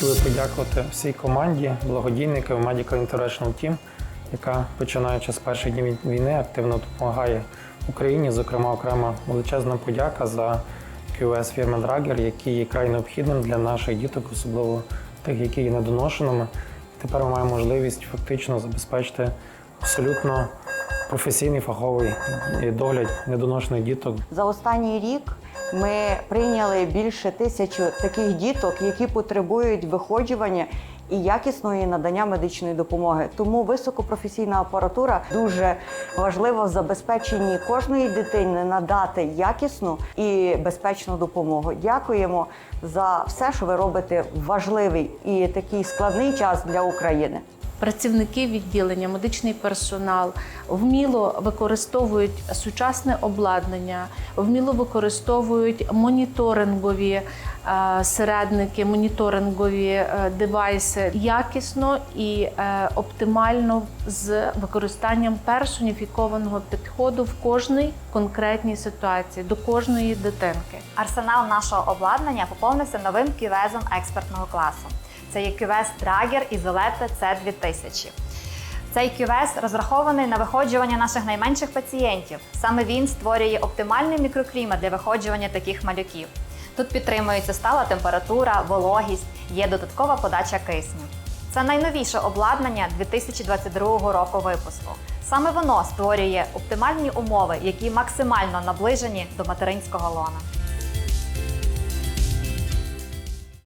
Хотів би подякувати всій команді, благодійникам Medical International Team, яка починаючи з перших днів війни активно допомагає Україні. Зокрема, окрема величезна подяка за QS фірми Drager, який є край необхідним для наших діток, особливо тих, які є недоношеними. Тепер ми маємо можливість фактично забезпечити абсолютно професійний фаховий догляд недоношених діток За останній рік ми прийняли більше тисячі таких діток, які потребують виходжування і якісної надання медичної допомоги. Тому високопрофесійна апаратура дуже важлива в забезпеченні кожної дитини надати якісну і безпечну допомогу. Дякуємо за все, що ви робите важливий і такий складний час для України. Працівники відділення, медичний персонал вміло використовують сучасне обладнання, вміло використовують моніторингові е, середники, моніторингові е, девайси якісно і е, оптимально з використанням персоніфікованого підходу в кожній конкретній ситуації до кожної дитинки. Арсенал нашого обладнання поповнився новим кювезом експертного класу. Це є кювез Drager Isolette C2000. Цей кювез розрахований на виходжування наших найменших пацієнтів. Саме він створює оптимальний мікроклімат для виходжування таких малюків. Тут підтримується стала температура, вологість, є додаткова подача кисню. Це найновіше обладнання 2022 року випуску. Саме воно створює оптимальні умови, які максимально наближені до материнського лона.